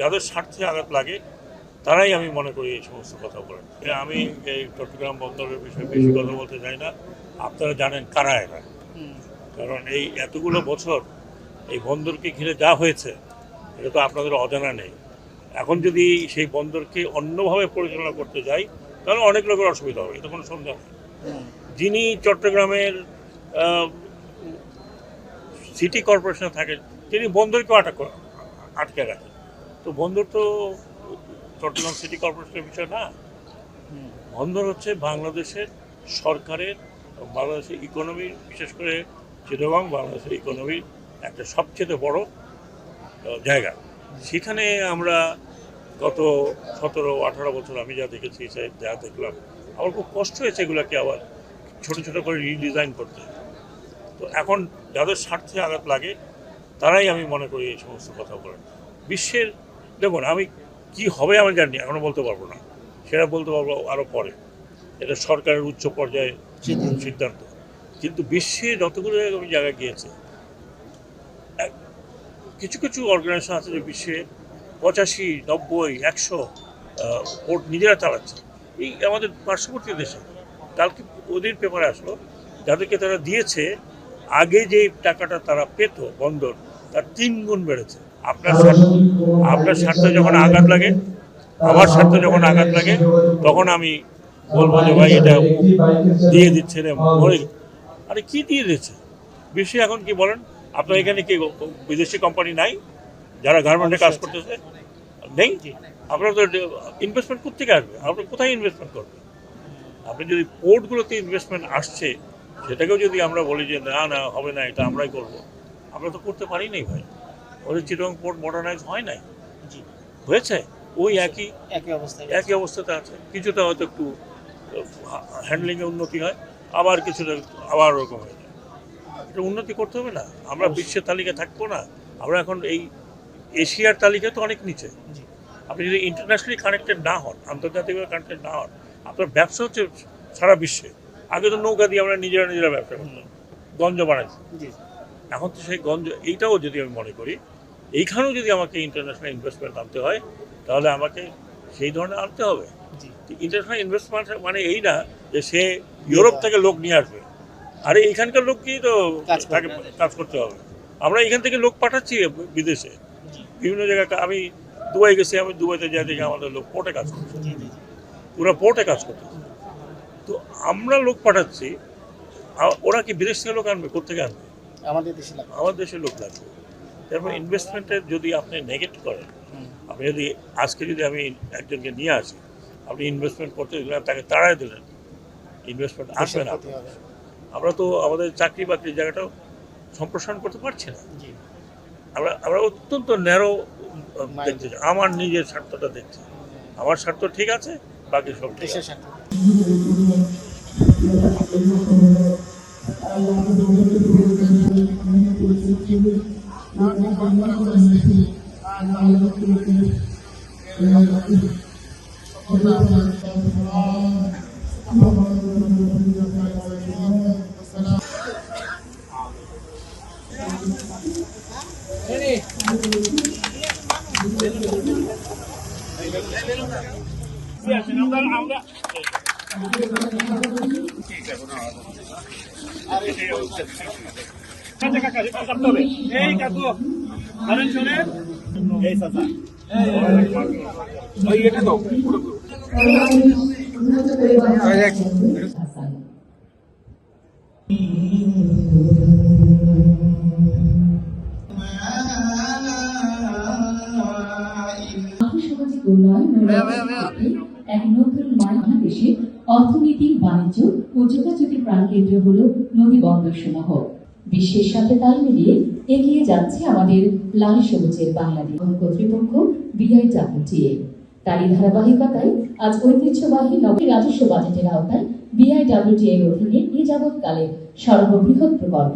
যাদের স্বার্থে আঘাত লাগে, তারাই আমি মনে করি এই সমস্ত কথা বলেন। আমি এই চট্টগ্রাম বন্দরের বিষয়ে বেশি কথা বলতে চাই না। আপনারা জানেন কারা এরা। কারণ এই এতগুলো বছর এই বন্দরকে ঘিরে যা হয়েছে, এটা তো আপনাদের অজানা নেই। এখন যদি সেই বন্দরকে অন্যভাবে পরিচালনা করতে যাই, তাহলে অনেক লোকের অসুবিধা হবে, এটা কোনো সন্দেহ নেই। যিনি চট্টগ্রামের সিটি কর্পোরেশনে থাকেন, তিনি বন্দরকে আটক আটকে রাখেন। তো বন্দর তো চট্টগ্রাম সিটি কর্পোরেশনের বিষয় না। বন্দর হচ্ছে বাংলাদেশের সরকারের, বাংলাদেশের ইকোনমির বিশেষ করে চিটাগং বাংলাদেশের ইকোনমির একটা সবচেয়ে বড় জায়গা। সেখানে আমরা গত সতেরো আঠারো বছর আমি যা দেখেছি যা দেখলাম আমার খুব কষ্ট হয়েছে এগুলোকে আবার ছোট ছোট করে রিডিজাইন করতে। তো এখন যাদের স্বার্থে আঘাত লাগে তারাই আমি মনে করি এই সমস্ত কথা বলেন বিশ্বের দেখুন আমি কি হবে আমি জানি এখনও বলতে পারব না। সেটা বলতে পারব আরও পরে। এটা সরকারের উচ্চ পর্যায়ে সিদ্ধান্ত। কিন্তু বিশ্বে যতগুলো জায়গায় আমি জায়গায় গিয়েছে কিছু কিছু অর্গানাইজেশন আছে যে বিশ্বে পঁচাশি, নব্বই, একশো ভোট নিজেরা চালাচ্ছে। এই আমাদের পার্শ্ববর্তী দেশে কালকে ওদের পেপারে আসলো, যাদেরকে তারা দিয়েছে, আগে যে টাকাটা তারা পেত বন্দর, তার তিন গুণ বেড়েছে। আপনার আপনার স্বার্থে যখন আঘাত লাগে, আমার স্বার্থে যখন আঘাত লাগে, তখন আমি বলব যে, ভাই, এটা দিয়ে দিচ্ছে রে মরে আরে, কি দিয়ে দিচ্ছে বিশ্বে এখন কি বলেন? আপনার এখানে কি বিদেশি কোম্পানি নাই? যারা গার্মেন্টে কাজ করতেছে নেই? আপনার তো ইনভেস্টমেন্ট কোথেকে আসবে? আপনি কোথায় ইনভেস্টমেন্ট করবেন? আপনি যদি পোর্টগুলোতে ইনভেস্টমেন্ট আসছে সেটাকেও যদি আমরা বলি যে না না হবে না এটা আমরাই করব। আমরা তো করতে পারি নাই ভাই। ওদের চিটং পোর্ট মডার্নাইজ হয় নাই? জি। হয়েছে? ওই একই? একই অবস্থায় একই অবস্থাতে আছে। কিছুটা হয়তো একটু হ্যান্ডলিংয়ে উন্নতি হয় আবার কিছুটা আবার ওরকম হয়ে যায়। এটা উন্নতি করতে হবে না। আমরা বিশ্বের তালিকায় থাকব না। আমরা এখন এই এশিয়ার তালিকা তো অনেক নিচে। আপনি যদি ইন্টারন্যাশনালি কানেক্টেড না হন আন্তর্জাতিকভাবে কানেক্টেড না হন আপনার ব্যবসা হচ্ছে সারা বিশ্বে। আগে তো নৌকা দিয়ে আমরা নিজেরা নিজেরা ব্যবসা করতাম। গঞ্জ বানাইছি এখন তো সেই গঞ্জ এইটাও যদি আমি মনে করি এইখানেও যদি আমাকে ইন্টারন্যাশনাল ইনভেস্টমেন্ট আনতে হয় তাহলে আমাকে সেই ধরনের আনতে হবে। ইন্টারন্যাশনাল ইনভেস্টমেন্ট মানে এই না যে সে ইউরোপ থেকে লোক নিয়ে আসবে। আরে এখানকার লোককেই তো কাজ তাকে কাজ করতে হবে। আমরা এখান থেকে লোক পাঠাচ্ছি বিদেশে। বিভিন্ন জায়গায় আমি দুবাই গেছি আমি দুবাইতে যাই দেখি আমাদের লোক পোর্টে কাজ করছে। জি পোর্টে কাজ করতেছে তো আমরা লোক পাঠাচ্ছি ওরা কি বিদেশ থেকে লোক আনবে? কোথেকে আনবে? আমাদের দেশে লাগবে। আমার দেশে লোক লাগবে। তারপর ইনভেস্টমেন্টের যদি আপনি নেগেট করেন আপনি যদি আজকে যদি আমি একজনকে নিয়ে আসি আপনি ইনভেস্টমেন্ট করতে দিলেন তাকে তাড়াই দিলেন ইনভেস্টমেন্ট আসবে দেশের না আমরা তো আমাদের চাকরি বাকরির জায়গাটাও সম্প্রসারণ করতে পারছি না। আমরা আমরা অত্যন্ত ন্যারো. দেখতে চাই। আমার নিজের স্বার্থটা দেখছি আমার স্বার্থ ঠিক আছে বাকি সব ঠিক দেশের আছে স্বার্থ এই কাকু ধরেন শোনেন এই চাচা ওই এটা তো এক নতুন অর্থনীতি, বাণিজ্য ও যোগাযোগের প্রাণকেন্দ্র হল নদী বন্দর সমূহ বিশ্বের সাথে তাল মিলিয়ে এগিয়ে যাচ্ছে আমাদের লাল সবুজের বাংলাদেশ কর্তৃপক্ষ বিআইডব্লিউটিএ তারই ধারাবাহিকতায় আজ ঐতিহ্যবাহী নগরী রাজস্ব বাজেটের আওতায় বিআইডব্লিউটিএ অধীনে এ যাবৎকালে সর্ববৃহৎ প্রকল্প।